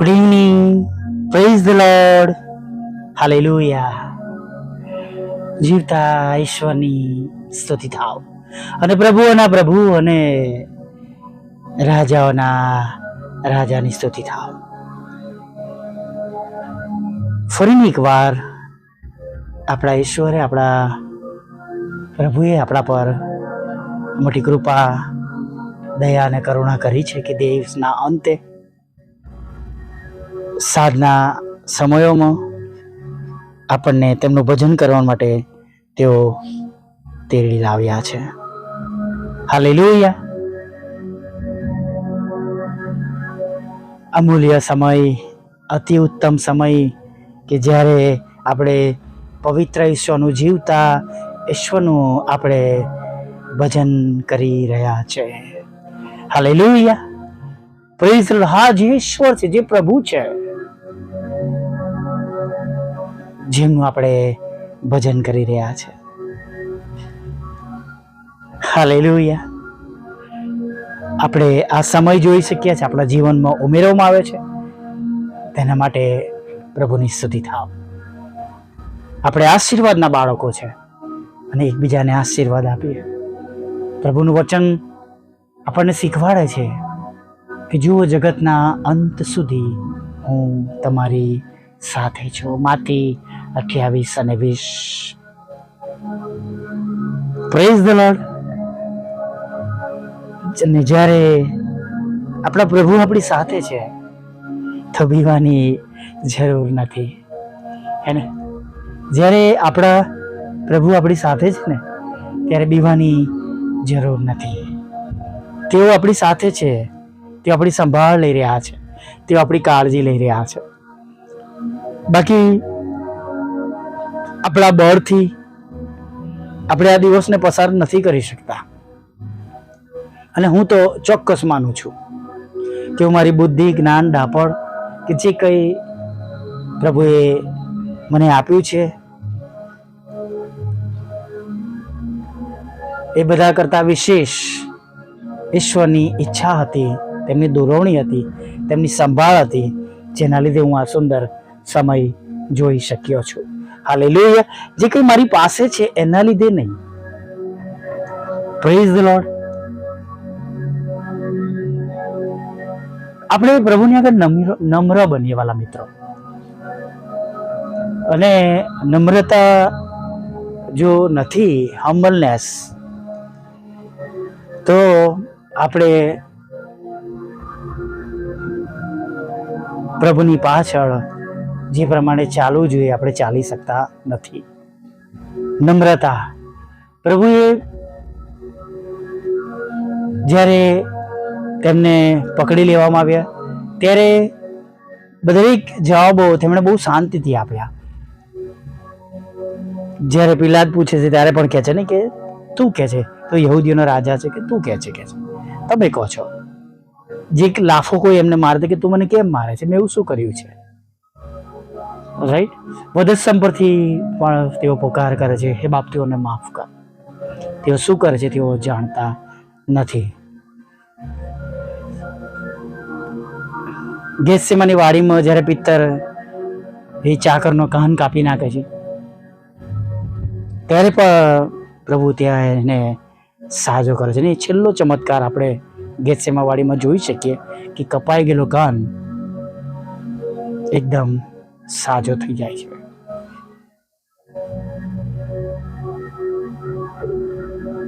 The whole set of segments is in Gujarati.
Good evening praise the Lord hallelujah જીવતા ઈશ્વરની સ્તુતિ થાવ. અને પ્રભુઓના પ્રભુ અને રાજાઓના રાજાની સ્તુતિ થાવ. ફરીને એકવાર આપણા ઈશ્વરે, આપણા પ્રભુએ આપણા પર મોટી કૃપા, દયા અને કરુણા કરી છે કે દેવના અંતે સાંજના સમયોમાં આપણને તેમનું ભજન કરવા માટે તેઓ તેડી લાવ્યા છે. હાલેલુયા. અમૂલ્ય સમય, અતિ ઉત્તમ સમય કે જ્યારે આપણે પવિત્ર ઈશ્વરનું જીવતા ઈશ્વરનું આપણે ભજન કરી રહ્યા છે. હાલેલુયા. પ્રેઝ હા, જે ઈશ્વર છે, જે પ્રભુ છે. જેમનું આપણે ભજન કરી રહ્યા છે. હાલેલુયા. આપણે આ સમય જોઈ શકીએ છીએ, આપણા જીવનમાં ઉમેરવામાં આવે છે. તેના માટે પ્રભુની સ્તુતિ થાવ. આપણે આશીર્વાદના બાળકો છે અને એકબીજાને આશીર્વાદ આપીએ. પ્રભુનું વચન આપણને શીખવાડે છે કે જુઓ, જગતના અંત સુધી હું તમારી સાથે છું. માથી અઠ્યાવીસ અને વીસ. પ્રેઝ ધ અને જ્યારે આપણા પ્રભુ આપણી સાથે છે થબીવાની જરૂર નથી. હે ને? જ્યારે આપણા પ્રભુ આપણી સાથે છે ને, ત્યારે બીવાની જરૂર નથી. તેઓ આપણી સાથે છે, તેઓ આપણી સંભાળ લઈ રહ્યા છે, તેઓ આપણી કાળજી લઈ રહ્યા છે. બાકી આપણા બળથી આપણે આ દિવસને પસાર નથી કરી શકતા. અને હું તો ચોક્કસ માનું છું કે હું મારી બુદ્ધિ, જ્ઞાન, ડાપણ કે જે કંઈ પ્રભુએ મને આપ્યું છે, એ બધા કરતાં વિશેષ ઈશ્વરની ઈચ્છા હતી, તેમની દોરવણી હતી, તેમની સંભાળ હતી, જેના લીધે હું આ સુંદર સમય જોઈ શક્યો છું. હાલેલુયા જે કંઈ મારી પાસે છે, એના લીધે નહીં. પ્રેઝ ધ લોર્ડ આપણે પ્રભુની આગળ નમ્ર બનીએ વાલા મિત્રો. અને નમ્રતા જો નથી હમ્બલનેસ તો આપણે પ્રભુની પાછળ જે પ્રમાણે ચાલવું જોઈએ, આપણે ચાલી શકતા નથી. નમ્રતા. પ્રભુએ જ્યારે તેમને પકડી લેવામાં આવ્યા, ત્યારે દરેક જવાબો તેમણે બહુ શાંતિથી આપ્યા. જ્યારે પિલાદ પૂછે છે, ત્યારે પણ કહે છે ને કે, તું કહે છે? તો યહૂદીઓનો રાજા છે કે તું કહે છે કે છે? તમે કહો છો. જે લાફો કોઈ એમને મારે કે, તું મને કેમ મારે છે? મેં એવું શું કર્યું છે? રાઈટ વધસ્તંભ પરથી પણ તેઓ પોકાર કરે છે. હે બાપ તેઓને માફ કર. તેઓ શું કરે છે તેઓ જાણતા નથી. ગેસેમાની વાડીમાં જ્યારે પિત્તર એ ચાકરનો કાન કાપી નાખે છે, ત્યારે પણ પ્રભુ ત્યાં એને સાજો કરે છે. ને એ છેલ્લો ચમત્કાર આપણે ગેસેમા વાડીમાં જોઈ શકીએ કે કપાઈ ગયેલો કાન એકદમ સાજો થઈ જાય છે.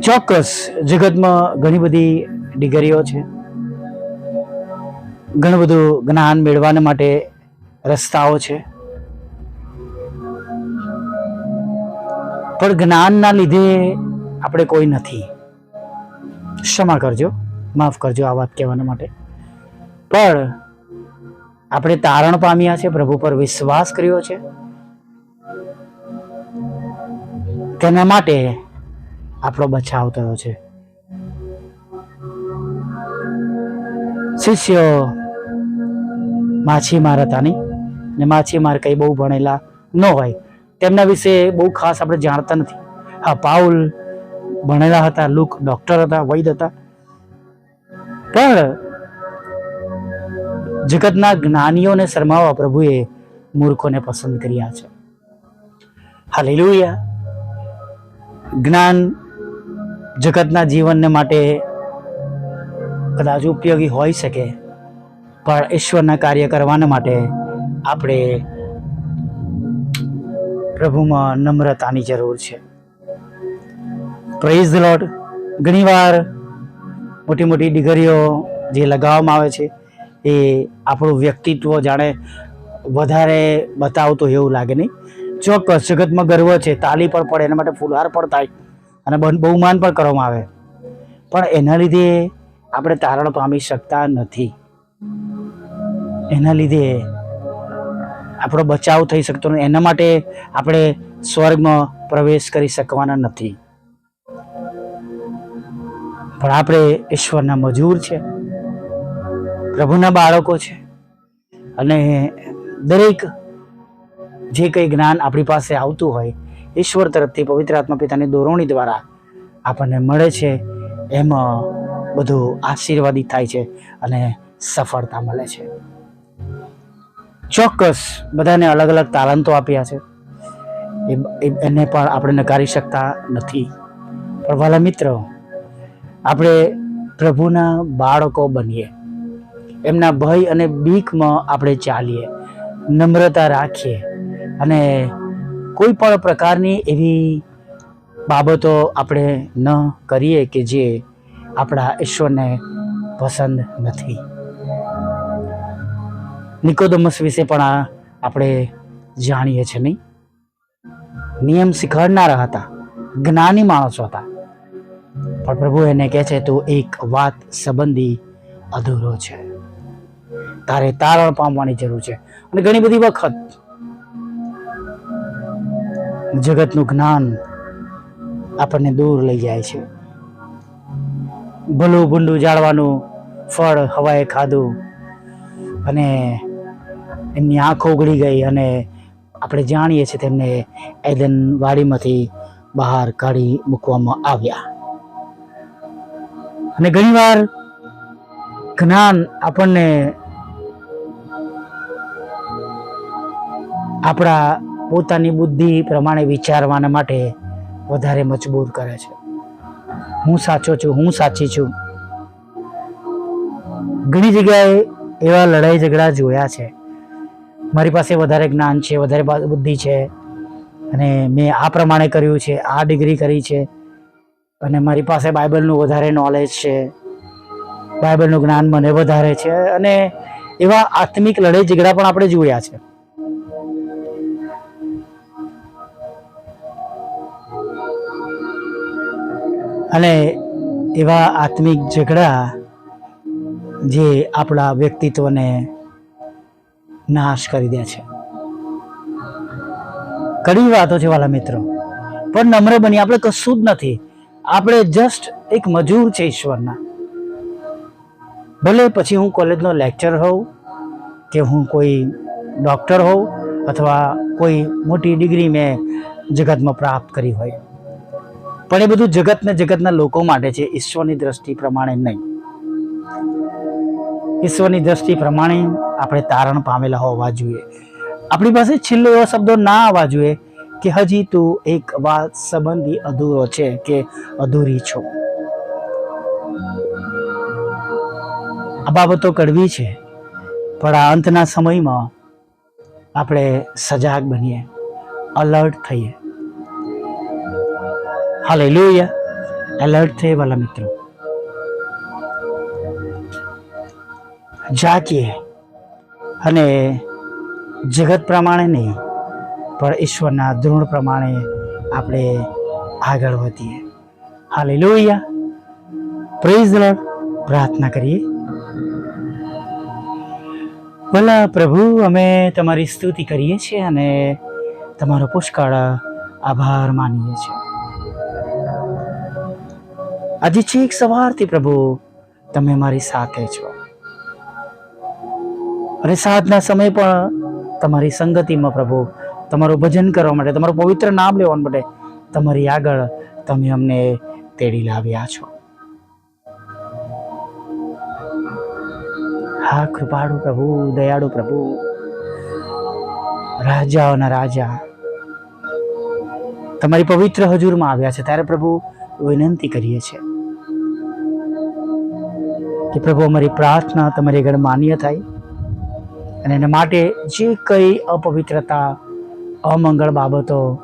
ચોક્કસ જગતમાં ઘણી બધી ડિગ્રીઓ છે. ઘણું બધું જ્ઞાન મેળવવાને માટે રસ્તાઓ છે. પણ જ્ઞાનના લીધે આપણે કોઈ નથી. ક્ષમા કરજો, માફ કરજો આ વાત કહેવાના માટે. પણ આપણે તારણ પામ્યા છે, પ્રભુ પર વિશ્વાસ કર્યો છે. તેના માટે આપણો બચાવ થયો છે. શિષ્યો માછીમાર હતા નહીં ને માછીમાર કંઈ બહુ ભણેલા ન હોય. તેમના વિશે બહુ ખાસ આપણે જાણતા નથી. હા, પાઉલ ભણેલા હતા, લુક ડોક્ટર હતા વૈદ હતા. પણ જગતના જ્ઞાનીઓને શરમાવવા પ્રભુએ મૂર્ખોને પસંદ કર્યા છે. હાલેલુયા. જ્ઞાન જગતના જીવનને માટે કદાચ ઉપયોગી હોઈ શકે, પણ ઈશ્વરના કાર્ય કરવાના માટે આપણે પ્રભુમાં નમ્રતાની જરૂર છે. પ્રેઝ લોટ ઘણીવાર મોટી મોટી ડિગ્રીઓ જે લગાવવામાં આવે છે એ આપણું વ્યક્તિત્વ જાણે વધારે બતાવતું એવું લાગે નહીં. ચોક્કસ, જગતમાં ગર્વ છે, તાલી પણ પડે, એના માટે ફૂલહાર પણ થાય અને બહુ- બહુમાન પણ કરવામાં આવે. પણ એના લીધે આપણે તારણ પામી શકતા નથી. એના લીધે આપણો બચાવ થઈ શકતો નથી. એના માટે આપણે સ્વર્ગમાં પ્રવેશ કરી શકવાના નથી. પણ આપણે ઈશ્વરના મજૂર છે. પ્રભુના બાળકો છે. અને દરેક જે કંઈ જ્ઞાન આપણી પાસે આવતું હોય, ઈશ્વર તરફથી પવિત્ર આત્મા પિતાની દોરવણી દ્વારા આપણને મળે છે, એમાં બધું આશીર્વાદિત થાય છે અને સફળતા મળે છે. ચોક્કસ બધાને અલગ અલગ તાલંતો આપ્યા છે. એને પણ આપણે નકારી શકતા નથી. પણ વાલા મિત્રો, આપણે પ્રભુના બાળકો બનીએ. એમના ભય અને બીકમાં આપણે ચાલીએ, નમ્રતા રાખીએ અને કોઈ પણ પ્રકારની એવી બાબતો આપણે ન કરીએ કે જે આપણા ઈશ્વરને પસંદ નથી. નિકોદમસ વિશે પણ આપણે જાણીએ છીએ નહીં. નિયમ શીખવાડનારા હતા, જ્ઞાની માણસો હતા. પણ પ્રભુ એને કહે છે, તું એક વાત સંબંધી અધૂરો છે. તારે તારણ પામવાની જરૂર છે. અને ઘણી બધી વખત જગતનું જ્ઞાન આપણને દૂર લઈ જાય છે. ભલું ભૂંડું જાળવાનું ફળ, હવાએ ખાધું અને એમની આંખો ઉગડી ગઈ અને આપણે જાણીએ છીએ તેમને એદન વાડીમાંથી બહાર કાઢી મૂકવામાં આવ્યા. અને ઘણીવાર જ્ઞાન આપણને આપણા પોતાની બુદ્ધિ પ્રમાણે વિચારવાના માટે વધારે મજબૂર કરે છે. હું સાચો છું, હું સાચી છું. ઘણી જગ્યાએ એવા લડાઈ ઝઘડા જોયા છે. મારી પાસે વધારે જ્ઞાન છે, વધારે બુદ્ધિ છે અને મેં આ પ્રમાણે કર્યું છે, આ ડિગ્રી કરી છે અને મારી પાસે બાઇબલનું વધારે નોલેજ છે. બાઇબલનું જ્ઞાન મને વધારે છે અને એવા આત્મિક લડાઈ ઝઘડા પણ આપણે જોયા છે. અને એવા આત્મિક ઝઘડા જે આપણા વ્યક્તિત્વને નાશ કરી દે છે. કડી વાતો છે વાલા મિત્રો, પણ નમ્ર બની આપણે કશું જ નથી. આપણે જસ્ટ એક મજૂર છે ઈશ્વરના. ભલે પછી હું કોલેજનો લેક્ચર હોઉં, કે હું કોઈ ડૉક્ટર હોઉં, અથવા કોઈ મોટી ડિગ્રી મેં જગતમાં પ્રાપ્ત કરી હોય. પણ એ બધું જગતને જગતના લોકો માટે છે. ઈશ્વરની દ્રષ્ટિ પ્રમાણે નહીં. ઈશ્વરની દ્રષ્ટિ પ્રમાણે આપણે તારણ પામેલા હોવા જોઈએ. આપણી પાસે છેલ્લો એવા શબ્દો ના આવવા જોઈએ કે હજી તું એક વાત સંબંધી અધૂરો છે કે અધૂરી છો. આ બાબતો કડવી છે, પણ આ અંતના સમયમાં આપણે સજાગ બનીએ અલર્ટ થઈએ. હાલે એલર્ટ થઈએ વાલા મિત્રો જાગીએ અને જગત પ્રમાણે નહીં પણ ઈશ્વરના દૃઢ પ્રમાણે આપણે આગળ વધીએ હાલે લોહિયા પ્રેઝ લોર્ડ પ્રાર્થના કરીએ ભલા પ્રભુ અમે તમારી સ્તુતિ કરીએ છીએ અને તમારો પુષ્કળ આભાર માનીએ છીએ આજે છેક સવારથી પ્રભુ, તમે મારી સાથે છો. અને સાધના સમય પણ તમારી સંગતિમાં પ્રભુ, તમારું ભજન કરવા માટે, તમારું પવિત્ર નામ લેવા માટે તમારી આગળ તમે અમને તેડી લાવ્યા છો. હા, કૃપાળુ પ્રભુ, દયાળુ પ્રભુ, રાજાઓના રાજા, તમારી પવિત્ર હજુરમાં આવ્યા છે. ત્યારે પ્રભુ વિનંતી કરીએ છીએ કે પ્રભુ, અમારી પ્રાર્થના તમારી આગળ માન્ય થાય અને એના માટે જે કંઈ અપવિત્રતા, અમંગળ બાબતો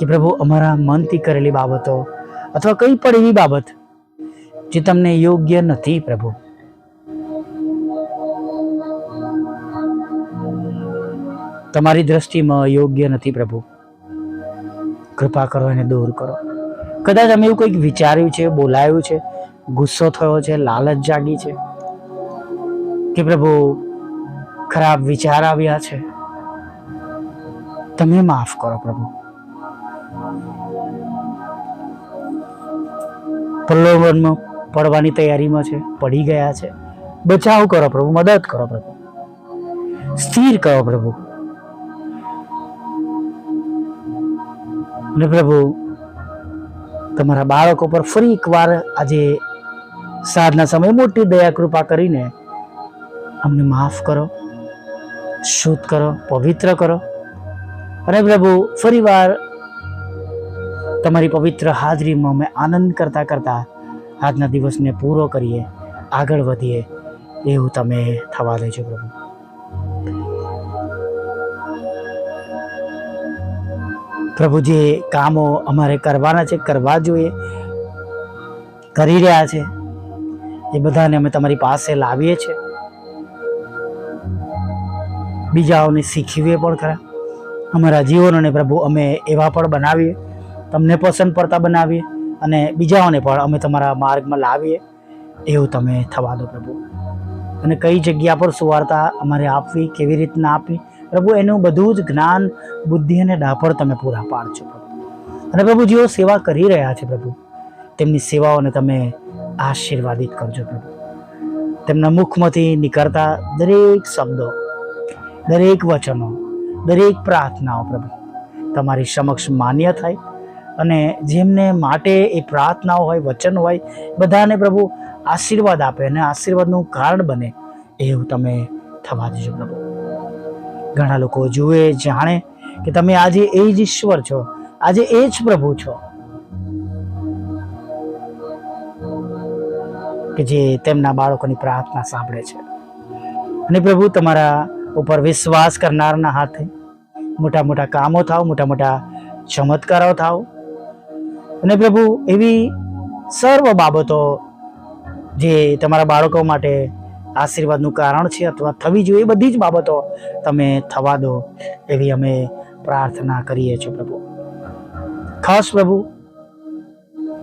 કે પ્રભુ, અમારા મનથી કરેલી બાબતો અથવા કંઈ પણ એવી બાબત જે તમને યોગ્ય નથી પ્રભુ. તમારી દ્રષ્ટિમાં યોગ્ય નથી પ્રભુ. કૃપા કરો એને દૂર કરો. કદાચ અમે એવું કંઈક વિચાર્યું છે, બોલાયું છે, ગુસ્સો થયો છે, લાલચ જાગી છે કે પ્રભુ, ખરાબ વિચાર આવ્યા છે. તમે માફ કરો પ્રભુ. પ્રલોભનમાં પડવાની તૈયારીમાં છે, પડી ગયા છે. બચાવ કરો પ્રભુ, મદદ કરો પ્રભુ. સ્થિર કરો પ્રભુ. અને પ્રભુ તમારા બાળકો પર ફરી એકવાર આજે સાંજના સમયે મોટી દયા કૃપા કરીને અમને માફ કરો, શુદ્ધ કરો, પવિત્ર કરો. અને પ્રભુ, ફરીવાર તમારી પવિત્ર હાજરીમાં અમે આનંદ કરતા કરતા આજના દિવસને પૂરો કરીએ, આગળ વધીએ, એવું તમે થવા દેજો પ્રભુ. પ્રભુ જે કામો અમારે કરવાના છે, કરવા જોઈએ. કરી રહ્યા છે. એ બધાને અમે તમારી પાસે લાવીએ છીએ. બીજાઓને શીખવીએ પણ ખરા. અમારા જીવનોને પ્રભુ અમે એવા પણ બનાવીએ. તમને પસંદ પડતા બનાવીએ અને બીજાઓને પણ અમે તમારા માર્ગમાં લાવીએ. એવું તમે થવા દો પ્રભુ. અને કઈ જગ્યા પર સુવાર્તા અમારે આપવી, કેવી રીતના આપવી પ્રભુ, એનું બધું જ જ્ઞાન, બુદ્ધિ અને ડાપણ તમે પૂરા પાડજો અને પ્રભુ, જેઓ સેવા કરી રહ્યા છે પ્રભુ, તેમની સેવાઓને તમે આશીર્વાદિત કરજો પ્રભુ. તેમના મુખમાંથી નીકળતા દરેક શબ્દો, દરેક વચનો, દરેક પ્રાર્થનાઓ પ્રભુ, તમારી સમક્ષ માન્ય થાય. અને જેમને માટે એ પ્રાર્થનાઓ હોય, વચન હોય, બધાને પ્રભુ આશીર્વાદ આપે અને આશીર્વાદનું કારણ બને, એવું તમે થવા દેજો પ્રભુ. ઘણા લોકો જુએ, જાણે કે તમે આજે એ જ ઈશ્વર છો. આજે એ જ પ્રભુ છો. કે જે તેમના બાળકોની પ્રાર્થના સાંભળે છે. અને પ્રભુ, તમારા ઉપર વિશ્વાસ કરનારના હાથે મોટા મોટા કામો થાવ મોટા મોટા ચમત્કારો થાવ અને પ્રભુ, એવી સર્વ બાબતો જે તમારા બાળકો માટે આશીર્વાદનું કારણ છે અથવા થવી જોઈએ એ બધી જ બાબતો તમે થવા દો એવી અમે પ્રાર્થના કરીએ છીએ પ્રભુ. ખાસ પ્રભુ,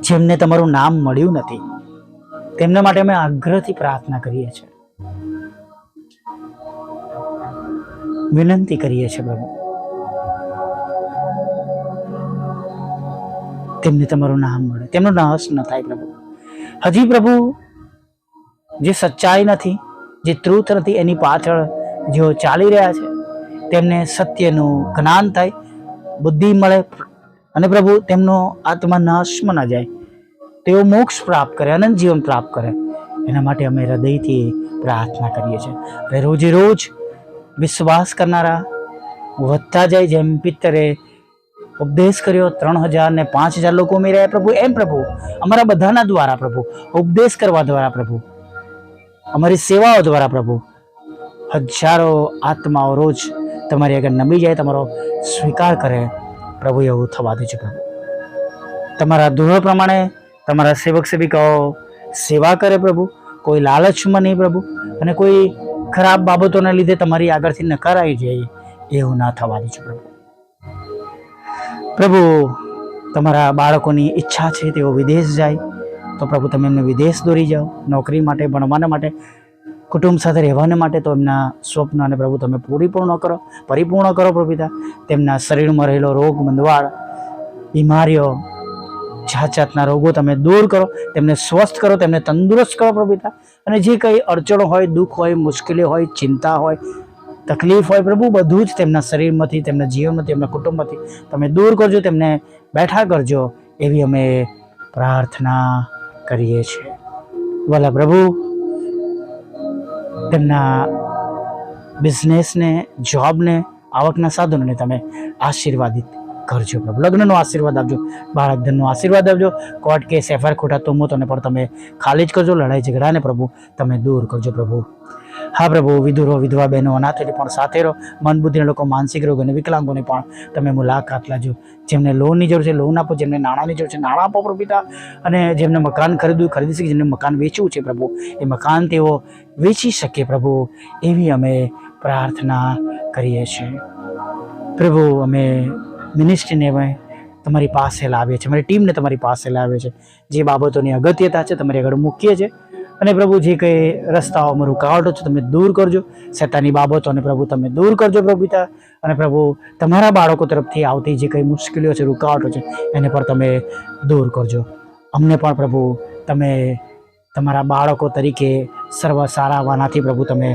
જેમને તમારું નામ મળ્યું નથી, તેમના માટે અમે આગ્રહથી પ્રાર્થના કરીએ છીએ. વિનંતી કરીએ છીએ પ્રભુ, તેમને તમારું નામ મળે. તેમનો નાશ ન થાય પ્રભુ. હજી પ્રભુ, જે સચ્ચાઈ નથી જે ટ્રુથ નથી, એની પાછળ જેઓ ચાલી રહ્યા છે, તેમને સત્યનું જ્ઞાન થાય, બુદ્ધિ મળે અને પ્રભુ તેમનો આત્મા નાશમાં ના જાય. તેઓ મોક્ષ પ્રાપ્ત કરે, અનંત જીવન પ્રાપ્ત કરે. એના માટે અમે હૃદયથી પ્રાર્થના કરીએ છીએ. રોજે રોજ વિશ્વાસ કરનારા વધતા જાય, જેમ પિત્તરે ઉપદેશ કર્યો, ત્રણ હજાર ને પાંચ હજાર લોકો ઉમેર્યા પ્રભુ, એમ પ્રભુ, અમારા બધાના દ્વારા પ્રભુ, ઉપદેશ કરવા દ્વારા પ્રભુ. અમારી સેવાઓ દ્વારા પ્રભુ. હજારો આત્માઓ રોજ તમારી આગળ નમી જાય, તમારો સ્વીકાર કરે. પ્રભુ, એવું થવા દેજો પ્રભુ. તમારા ધોરણ પ્રમાણે તમારા સેવક સેવિકાઓ સેવા કરે પ્રભુ. કોઈ લાલચમાં નહીં પ્રભુ. અને કોઈ ખરાબ બાબતોને લીધે તમારી આગળથી નકારાઈ જાય, એવું ના થવા દેજો પ્રભુ. પ્રભુ, તમારા બાળકોની ઈચ્છા છે તેઓ વિદેશ જાય. તો પ્રભુ તમે એમને વિદેશ દોરી જાઓ, નોકરી માટે, ભણવાના માટે, કુટુંબ સાથે રહેવાને માટે તો એમના સ્વપ્નને પ્રભુ તમે પૂરીપૂર્ણ કરો, પરિપૂર્ણ કરો પ્રભુતા તેમના શરીરમાં રહેલો રોગ, મંદવાળ, બીમારીઓ જાત જાતના રોગો તમે દૂર કરો, તેમને સ્વસ્થ કરો, તેમને તંદુરસ્ત કરો પ્રભુતા અને જે કંઈ અડચણો હોય, દુઃખ હોય મુશ્કેલી હોય, ચિંતા હોય, તકલીફ હોય, પ્રભુ બધું જ તેમના શરીરમાંથી, તેમના જીવનમાંથી, તેમના કુટુંબમાંથી તમે દૂર કરજો, તેમને બેઠા કરજો. એવી અમે પ્રાર્થના કરીએ છીએ. વાલા પ્રભુ તેમના બિઝનેસને જોબને આવકના સાધનોને તમે આશીર્વાદિત કરજો પ્રભુ. લગ્નનો આશીર્વાદ આપજો બાળક આશીર્વાદ આપજો. કોર્ટ કેસ એફઆઈઆર ખોટા તોમતોને પણ તમે ખાલી જ કરજો, લડાઈ ઝઘડાને પ્રભુ તમે દૂર કરજો પ્રભુ. હા પ્રભુ વિધુરો વિધવા બહેનો, અનાથોની પણ સાથે રહો. મન બુદ્ધિના લોકો, માનસિક રોગ અને વિકલાંગોને પણ તમે મુલાકાત લાજો જેમને લોનની જરૂર છે, લોન આપો, જેમને નાણાંની જરૂર છે, નાણાં આપો પ્રભુ પિતા. અને જેમને મકાન ખરીદવું, ખરીદી શકે, જેમને મકાન વેચવું છે પ્રભુ, એ મકાન તેઓ વેચી શકે પ્રભુ. એવી અમે પ્રાર્થના કરીએ છીએ. પ્રભુ, અમે મિનિસ્ટ્રીને અમે તમારી પાસે લાવીએ છીએ અમારી ટીમને તમારી પાસે લાવીએ છીએ જે બાબતોની અગત્યતા છે, તમારી આગળ મૂકીએ છીએ અને પ્રભુ જે કંઈ રસ્તાઓમાં રૂકાવટો છે, તમે દૂર કરજો. સત્તાની બાબતોને પ્રભુ તમે દૂર કરજો પ્રભુતા અને પ્રભુ, તમારા બાળકો તરફથી આવતી જે કંઈ મુશ્કેલીઓ છે, રૂકાવટો છે, એને પણ તમે દૂર કરજો. અમને પણ પ્રભુ, તમે તમારા બાળકો તરીકે સર્વ સારા વાનાથી પ્રભુ તમે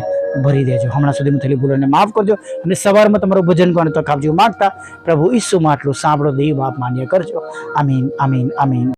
ભરી દેજો. હમણાં સુધી હું થયેલી ભૂલોને માફ કરજો અને સવારમાં તમારું ભજન કરવાનું તક આપજો માગતા પ્રભુ ઈસુમાં આટલું સાંભળો, દેવ બાપ માન્ય કરજો. આમીન આમીન આમીન.